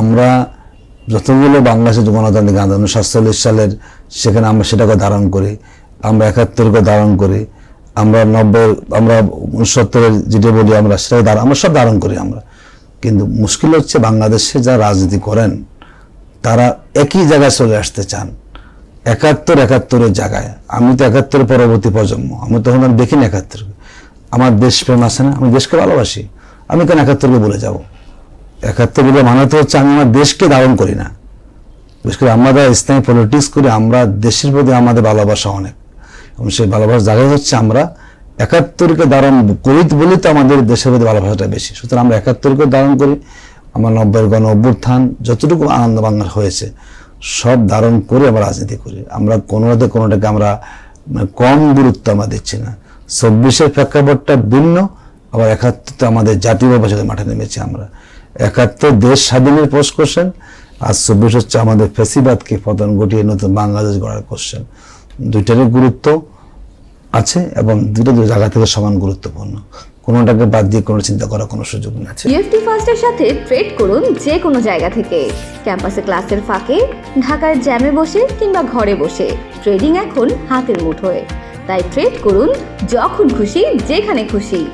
আমরা যতগুলো বাংলাদেশের গণতান্ত্রিক আন্দোলন সাতচল্লিশ সালের সেখানে আমরা সেটাকে ধারণ করি, আমরা একাত্তরকে ধারণ করি, আমরা নব্বই, আমরা উনসত্তরের যেটা বলি আমরা সেটাকে ধারণ, আমরা সব ধারণ করি আমরা। কিন্তু মুশকিল হচ্ছে বাংলাদেশে যারা রাজনীতি করেন, তারা একই জায়গায় চলে আসতে চান, একাত্তর একাত্তরের জায়গায়। আমি তো একাত্তরের পরবর্তী প্রজন্ম, আমি তখন আমি দেখিনি একাত্তরকে। আমার দেশপ্রেম আছে না, আমি দেশকে ভালোবাসি, আমি কেন একাত্তরকে বলে যাব? একাত্তর বলে মানাতে হচ্ছে, আমি আমার দেশকে ধারণ করি না। বিশেষ করে আমরা ইসলামী পলিটিক্স করি আমরা দেশের প্রতি আমাদের ভালোবাসা অনেক। এবং সেই ভালোবাসা জায়গায় হচ্ছে আমরা একাত্তরকে ধারণ করি বলেই তো আমাদের দেশের প্রতি ভালোবাসাটা বেশি। সুতরাং আমরা একাত্তরকে ধারণ করি। আমার নব্বইয়ের গণ অভ্যুত্থান যতটুকু আনন্দ বাংলা হয়েছে, সব ধারণ করে আমরা রাজনীতি করি। আমরা কোনোটাতে কোনোটাকে আমরা মানে কম গুরুত্ব আমরা দিচ্ছি না। চব্বিশের প্রেক্ষাপটটা ভিন্ন, আবার একাত্তরতে আমাদের জাতীয় ভাষাতে মাঠে নেমেছি আমরা। একাত্তর দেশ স্বাধীনের পোস্ট কোশ্চেন আর চব্বিশ হচ্ছে আমাদের ফেসিবাদকে পতন ঘটিয়ে নতুন বাংলাদেশ গড়ার কোশ্চেন দুইটারই গুরুত্ব আছে এবং দুটো দুটো জায়গা থেকে সমান গুরুত্বপূর্ণ। কোনোটাকে বাদ দিয়ে কোনো চিন্তা করার কোনো সুযোগ নেই। ইএফটি ফার্স্টের সাথে ট্রেড করুন যে কোনো জায়গা থেকে। ক্যাম্পাসে ক্লাসের ফাঁকে, ঢাকার জ্যামে বসে কিংবা ঘরে বসে। ট্রেডিং এখন হাতের মুঠোয়। তাই ট্রেড করুন যখন খুশি, যেখানে খুশি।